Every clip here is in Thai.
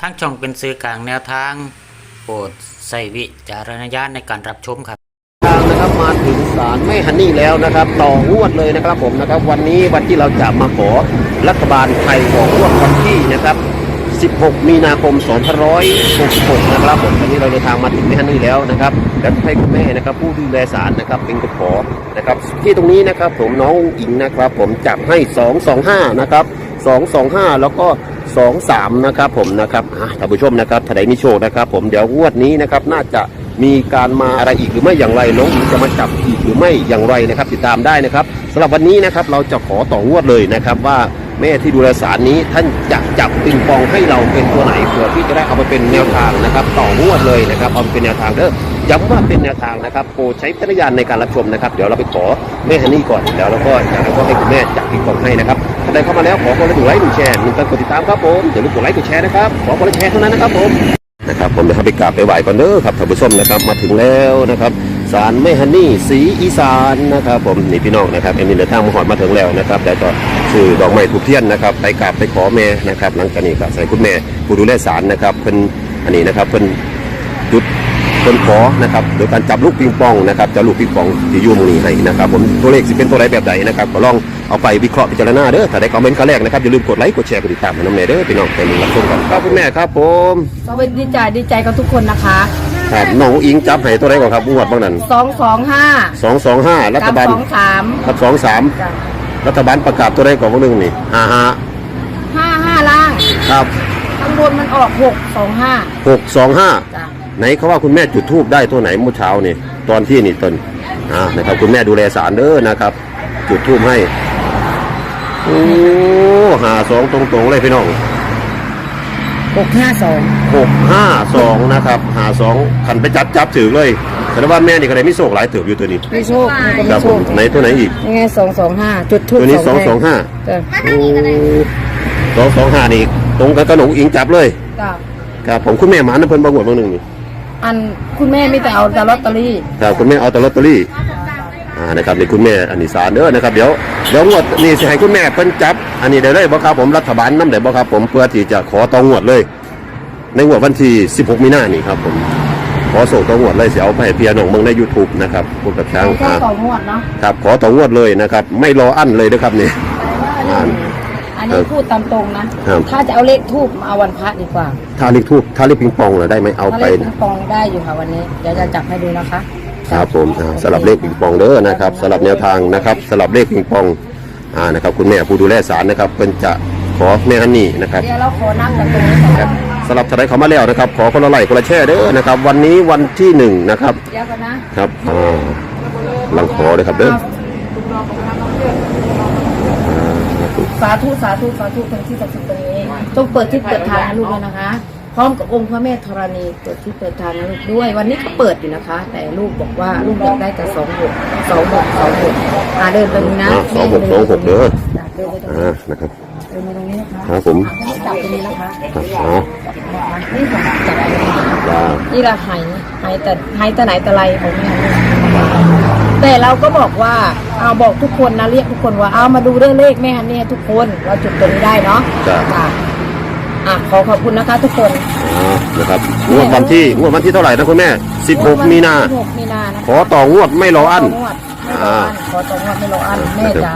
ทั้งช่องเป็นสื่อกลางแนวทาง โปรดใส่วิจารณญาณในการรับชมครับทางนะครับมาถึงศาลแม่ฮันนี่แล้วนะครับ ต่องวดเลยนะครับผมนะครับ วันนี้วันที่เราจะมาขอรัฐบาลไทยของงวดวันที่นะครับ 16 มีนาคม 2566 นะครับผมวันนี้เราเดินทางมาถึงแม่ฮันนี่แล้วนะครับและให้คุณแม่นะครับ ผู้ดูแลศาลนะครับเป็นคนขอนะครับ ที่ตรงนี้นะครับผมน้องอิงนะครับ ผมจับให้ 225 นะครับ 225 แล้วก็ 23นะครับผมนะครับท่านผู้ชมนะครับถ้าใดมีโชคนะครับ ผมเดี๋ยวงวดนี้นะครับน่าจะมีการมาอะไรอีกหรือไม่อย่างไรน้องอิงจะมาจับอีกหรือไม่อย่างไรนะครับ ติดตามได้นะครับสำหรับวันนี้นะครับเราจะขอต่องวดเลยนะครับว่าแม่ที่ดูแลสารนี้ท่านจะจับปิงปองให้เราเป็นตัวไหนเพื่อที่จะได้เอาไปเป็นแนวทางนะครับ ต่องวดเลยนะครับเอาไปเป็นแนวทางเด้อย้ำว่าเป็นแนวทางนะครับโปรดใช้จักรยานในการรับชมนะครับ เดี๋ยวเราไปขอแม่ฮันนี่ก่อนแล้วเราก็จากนั้นก็ให้คุณแม่จับปิงปองให้นะครับ ถ้าได้เข้ามาแล้วขอคนละหนึ่งไลค์หนึ่งแชร์หนึ่งการกดติดตามครับผมอย่าลืมกดไลค์กดแชร์นะครับขอคนละแชร์เท่านั้นนะครับผมนะครับผมนะครับไปกราบไปไหว้ก่อนเด้อครับท่านผู้ชมนะครับมาถึงแล้วนะครับศาลแม่ฮันนี่สีอีสานนะครับผมนี่พี่น้องนะครับเอ็มมีเดินทางมาหอดมาถึงแล้วนะครับแต่ก็ซื้อดอกไม้ถูกเทียนนะครับไปกราบไปขอแม่นะครับหลังจากนี้ก็ใส่คุณแม่ผู้ดูแลศาลนะครับเพิ่นอันนี้นะครับเพิ่นจุด พิ่นขอนะครับโดยการจับลูกปิงปองนะครับจับลูกปิงปองที่อยุ่หมองนี้ให้นะครับผมตัวเลขสิเป็นตัวใดแบบใดนะครับก็ลองเอาไปวิเคราะห์พิจารณาเด้อถ้าได้คอมเมนต์ครั้งแรกนะครับอย่าลืมกดไลค์กดแชร์กดติดตามให้น้ำเนยเด้อพี่น้องไปมึงรับชมกันครับคุณแม่ครับผมสวัสดีใจดีใจกับทุกคนนะคะครับน้องอิงจับให้ตัวไหนก่อนครับงวดบ้างนั้นสองสองห้าสองสองห้ารัฐกับบาลสองสามครับสองสามรัฐบาลประกาศตัวไหนก่อนพวกนึงนี่ห้าห้าห้าห้าล่างครับข้างบนมันออกหกสองห้าหกสองห้าจ้ะ ไหนเขาว่าคุณแม่จุดทูบได้ตัวไหนเมื่อเช้านี่ตอนที่นี่ตนอ่านะครับ คุณแม่ดูแลสารเด้อนะครับ จุดทูบให้โอ้หาสองตรงๆเลยพี่น้องหกห้าสองหกห้าสองนะครับหาสองขันไปจับจับถือเลยแสดงว่าแม่นี่ก็ได้ไม่โศกหลายถืออยู่ตัวนี้ไม่โชคมันก็คไม่รับโชผมคไหนตัวไหนอีกยังไงสองสองห้าจุดทูบตัวนี้สองสองห้าจ้ะสองสองห้านี่ตรงกับกระหนงอิงจับเลยจ้ะครับผมคุณแม่หมานะเพิ่นบางวดบางหนึ่งนี่ อันคุณแม่ไม่แต่เอาแต่ลอตเตอรี่ครับคุณแม่เอาแต่ลอตเตอรี่อ่านะครับนี่คุณแม่อันนี้สารเด้อนะครับเดี๋ยวเดี๋ยวงวดนี่สิให้คุณแม่เพิ่นจับ อันนี้ได้เลยบ่ครับผมรัฐบาลนำได้บ่ครับผมเพื่อที่จะขอต่องวดเลย ในงวดวันที่ 16 มีนานี่ครับผมขอส่งต่องวดเลยเสียเอาไปให้พี่น้องเมืองใน YouTube นะครับพวกกับช้างแค่อ่าต่องวดเนาะครับขอต่องวดเลยนะครับ ไม่รออั้นเลยนะครับนี่อ่า อันนี้พูดตามตรงนะ ครับ ถ้าจะเอาเลขทูบมาเอาวันพระดีกว่าถ้าเรียกทูบถ้าเรียกปิงปองเหรอได้ไหมเอาถ้าไป เลขปิงปองได้อยู่ค่ะวันนี้ เดี๋ยวจะจับให้ดูนะคะ ครับผมอ่าสลับเลขปิงปองเด้อนะครับสลับแนวทางนะครับสลับเลขปิงปองอ่านะครับคุณแม่ผู้ดูแลศาลนะครับเป็นจะขอแม่ฮันนี่นะครับ เดี๋ยวเราขอนับจากตรงนี้ก่อนครับสลับทนายเขามาแล้วนะครับ ขอคนละไลค์คนละแช่เด้อนะครับ วันนี้วันที่หนึ่งนะครับ เดี๋ยวกันนะครับอ่าลังขอเลยครับเด้อ สาธุสาธุสาธุตรงที่ศักดิ์สิทธิ์ตรงนี้ต้องเปิดที่เปิดทางให้ลูกเลยนะคะ พร้อมกับองค์พระแม่ธรณีเปิดที่เปิดทางให้ลูกด้วย วันนี้ก็เปิดอยู่นะคะ แต่ลูกบอกว่าลูกอยากได้แต่สองหกสองหกสองหกอ่าเดินตรงนี้นะอ่าสองหกสองหกเด้อจ้ะเดินไปตรงอ่านี้นะครับเดินไปตรงนี้นะคะครับผมให้จับตรงนี้นะคะครับอ๋อนี่จับจับตรงนี้นะคะจ้านี่ละหายหายแต่หายแต่ไหนแต่ไรของแม่ลูก แต่เราก็บอกว่าเอาบอกทุกคนนะเรียกทุกคนว่าเอามาดูเรื่องเลขแม่ฮันนี่ทุกคนเราจุดตรงนี้ได้เนาะจ้าจ้ะอะขอขอบคุณนะคะ ทุกคนอ่านะครับงวดวันที่งวดวันที่เท่าไหร่นะคุณแม่ 16 มีนา16มีนานะขอต่องวดไม่รออั้น ขงวดไม่รออั้นขอต่องวดไม่รออั้นแม่จ๋า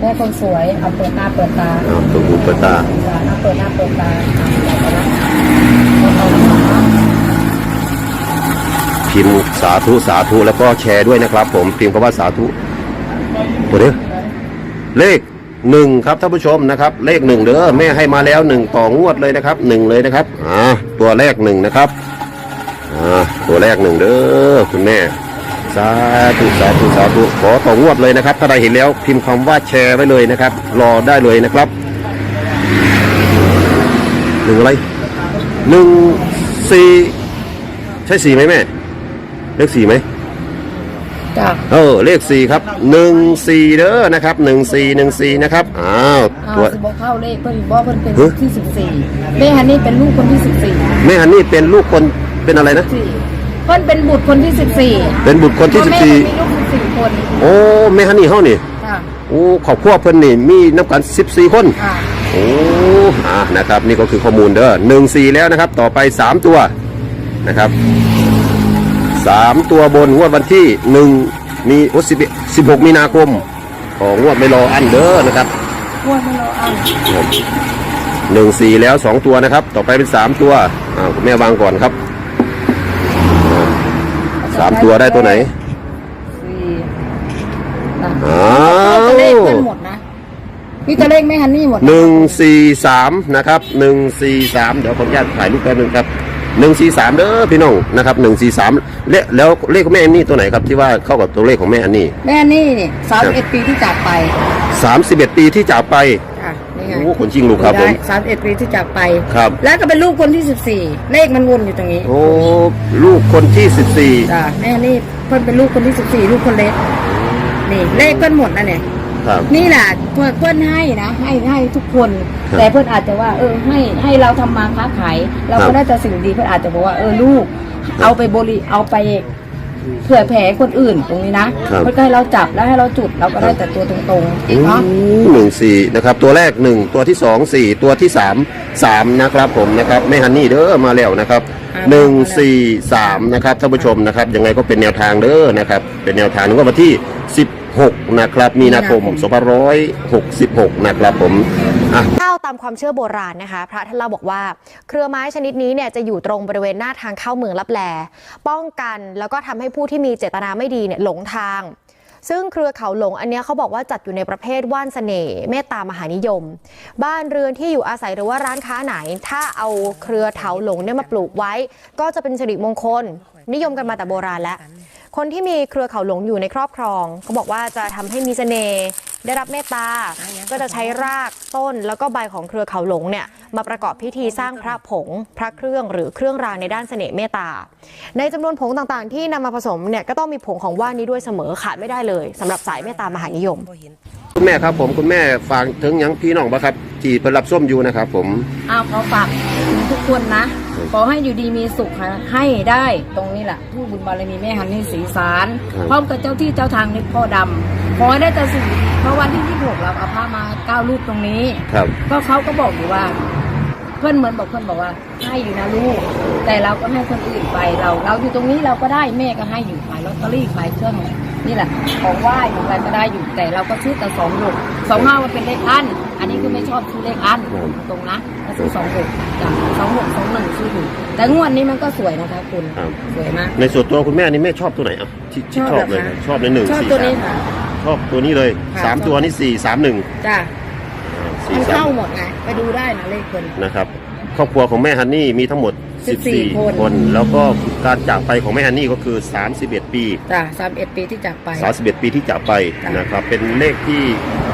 แม่คนสวยเอาเปิดหน้าเปิดตาอ่าตัวหูเปิดตา จ้าหน้าเปิดหน้าเปิดตาอะจับไปนะ พิมพ์สาธุสาธุแล้วก็แชร์ด้วยนะครับ ผมพิมพ์คำว่าสาธุตัวเด้อเลขหนึ่งครับท่านผู้ชมนะครับ เลขหนึ่งเด้อแม่ให้มาแล้วหนึ่งต่องวดเลยนะครับหนึ่งเลยนะครับอ่าตัวแรกหนึ่งนะครับอ่าตัวแรกหนึ่งเด้อคุณแม่สาธุสาธุสาธุขอต่องวดเลยนะครับ ถ้าใครเห็นแล้วพิมพ์คำว่าแชร์ไว้เลยนะครับ รอได้เลยนะครับหนึ่งอะไรหนึ่งสี่ใช่สี่ไหมแม่ เลขสี่ไหมจ้าเออเลขสี่ครับหนึ่งสี่เด้อนะครับหนึ่งสี่หนึ่งสี่นะครับอ้าวอ่าตัว สิบอกเข้าเลขเพิ่นบอกเพิ่นเป็นฮะที่สิบสี่แม่ฮันนี่เป็นลูกคนที่สิบสี่แม่ฮันนี่เป็นลูกคนเป็นอะไรนะ สี่เพิ่นเป็นบุตรคนที่สิบสี่เป็นบุตรคนที่สิบสี่มีลูกสิบสี่คนโอ้แม่ฮันนี่เฮานี่ค่ะโอ้ขอบครัวเพิ่นนี่มีนับกันสิบสี่คนค่ะโอ้อ่านะครับ นี่ก็คือข้อมูลเด้อหนึ่งสี่แล้วนะครับ ต่อไปสามตัวนะครับ สามตัวบนงวดวันที่หนึ่งมีโอ้สิบสิบหกมีนาคมของงวดไม่รออันเด้อนะครับพวกไม่รออ่านหนึ่งสี่แล้วสองตัวนะครับ ต่อไปเป็นสามตัวอ่าคุณแม่วางก่อนครับสามตัวได้ตัวไหนสี่นะอ้าตัวเลขวเพื่อนหมดนะมีตัวเลขไม่ฮันนี่หมดหนึ่งสี่สามนะครับหนึ่งสี่สามเดี๋ยวขออนุญาตถ่ายรูปแป๊บนึงครับ หนึ่งสี่สามเด้อพี่น้องนะครับหนึ่งสี่สามเลขแล้วเลขของแม่อันนี่ตัวไหนครับที่ว่าเข้ากับตัวเลขของแม่อันนี่แม่ฮันนี่นี่สามเอ็ดปีที่จากไปสามสิบเอ็ดปีที่จากไปค่ะนี่ไงโอ้ขนจริงลูกครับผมสามเอ็ดปีที่จากไป ครับ แล้วก็เป็นลูกคนที่สิบสี่เลขมันวนอยู่ตรงนี้โอ้ลูกคนที่สิบสี่จ้ะแม่ฮันนี่เพิ่นเป็นลูกคนที่สิบสี่ลูกคนเล็กนี่เลขเพิ่นหมดนะเนี่ย ครับนี่แหละเพื่อนเพื่อนให้นะให้ให้ทุกคน ครับแต่เพื่อนอาจจะว่า เออให้ให้เราทำมาค้าขายเราครัก็บได้แต่สิ่งดีเพื่อนอาจจะบอกว่าเออลูกเอาไปบริเอาไปเผื่อแผ่คนอื่นตรงนี้นะครับเพื่อนก็ให้เราจับแล้วให้เราจุดเราก็ได้แต่ตัวตรงๆเนาะ หนึ่งสี่นะครับ ตัวแรกหนึ่งตัวที่สองสี่ตัวที่สามสามนะครับผมนะครับแม่ฮันนี่เด้อมาแล้วนะครับหนึ่งสี่สามนะครับท่านผู้ชมนะครับยังไงก็เป็นแนวทางเด้อนะครับเป็นแนวทางนึกว่าวันที่สิบ หกนะครับมีนาคมสองพันร้อยหกสิบหกนะครับผมอะ ข้าวตามความเชื่อโบราณนะคะ พระท่านเล่าบอกว่า เครือไม้ชนิดนี้เนี่ยจะอยู่ตรงบริเวณหน้าทางเข้าเมืองลับแล ป้องกันแล้วก็ทำให้ผู้ที่มีเจตนาไม่ดีเนี่ยหลงทาง ซึ่งเครือเขาหลงอันเนี้ยเขาบอกว่าจัดอยู่ในประเภทว่านเสน่ห์เมตตามหานิยม บ้านเรือนที่อยู่อาศัยหรือว่าร้านค้าไหน ถ้าเอาเครือเถาหลงเนี่ยมาปลูกไว้ ก็จะเป็นสิริมงคล นิยมกันมาแต่โบราณแล้ว คนที่มีเครือเขาหลงอยู่ในครอบครองเขาบอกว่าจะทำให้มีเสน่ห์ได้รับเมตตา ก็จะใช้รากต้นแล้วก็ใบของเครือเขาหลงเนี่ยมาประกอบพิธีสร้างพระผง พระเครื่องหรือเครื่องรางในด้านเสน่ห์เมตตา ในจำนวนผงต่างๆ ที่นำมาผสมเนี่ยก็ต้องมีผงของว่านนี้ด้วยเสมอขาดไม่ได้เลยสำหรับสายเมตตามหานิยม คุณแม่ครับผมคุณแม่ฝากถึงหยังพี่น้องปะครับที่เพิ่นรับส้มอยู่นะครับผมเอาขอฝากถึงทุกคนนะ ขอให้อยู่ดีมีสุขค่ะให้ได้ตรงนี้แหละผู้บุญบารมีแม่ฮันนี่สีสาร ครับ พร้อมกับเจ้าที่เจ้าทางนึกพ่อดำขอให้ได้แต่สิ่งดีเพราะวันที่ที่หกเราเอาผ้ามาเก้ารูปตรงนี้ ครับ ก็เขาก็บอกอยู่ว่า เพื่อนเหมือนบอกเพื่อนบอกว่าให้อยู่นะลูก แต่เราก็ให้คนอื่นไปเรา เราอยู่ตรงนี้เราก็ได้แม่ก็ให้อยู่ขายลอตเตอรี่ขายเครื่อง นี่แหละของไหว้ของอะไรก็ได้อยู่แต่เราก็ซื้อแต่สองหกสองห้ามันเป็นเลขอัน อันนี้คือไม่ชอบซื้อเลขอันครับตรงนะก็ซื้อสองหกจ้ะสองหกสองหนึ่งซื้ออยู่แต่งวดนี้มันก็สวยนะคะคุณครับสวยมากในส่วนตัวคุณแม่นี่แม่ชอบตัวไหนอะที่ที่ชอบเลยหรคะชอบในหนึ่งชอบสี่ตัวสานี้มค่ะชอบตัวนี้เลยค่ะสามชอบตัวนี่สี่สามหนึ่งจ้ะสี่มันสาเข้ามหมดไงไปดูได้นะเลขคนนะครับครอบครัวของแม่ฮันนี่มีทั้งหมด 14 14 คนคน แล้วก็การจากไปของแม่ฮันนี่ก็คือ 31 ปี จ้ะสามเอ็ดปีที่จากไป 31 ปีที่จากไปจ้ะ นะครับ เป็นเลขที่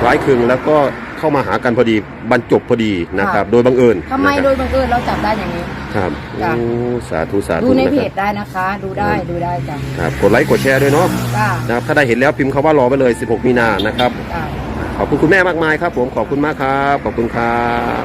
คล้ายคลึงแล้วก็เข้ามาหากันพอดีบรรจบพอดีนะครับ โดยบังเอิญทำไมนะครับโดยบังเอิญเราจับได้อย่างนี้ครับจ้ะ โอ้สาธุสาดูธุในนะเพครัจบได้นะคะ ดูได้ดูได้จ้ะครับกดไลค์กดแชร์ด้วยเนาะจ้านะครับถ้าได้เห็นแล้วพิมพ์คำว่ารอไปเลย 16 มีนานะครับ จ้าขอบคุณคุณแม่มากมายครับ ผมขอบคุณมากครับ ขอบคุณครับ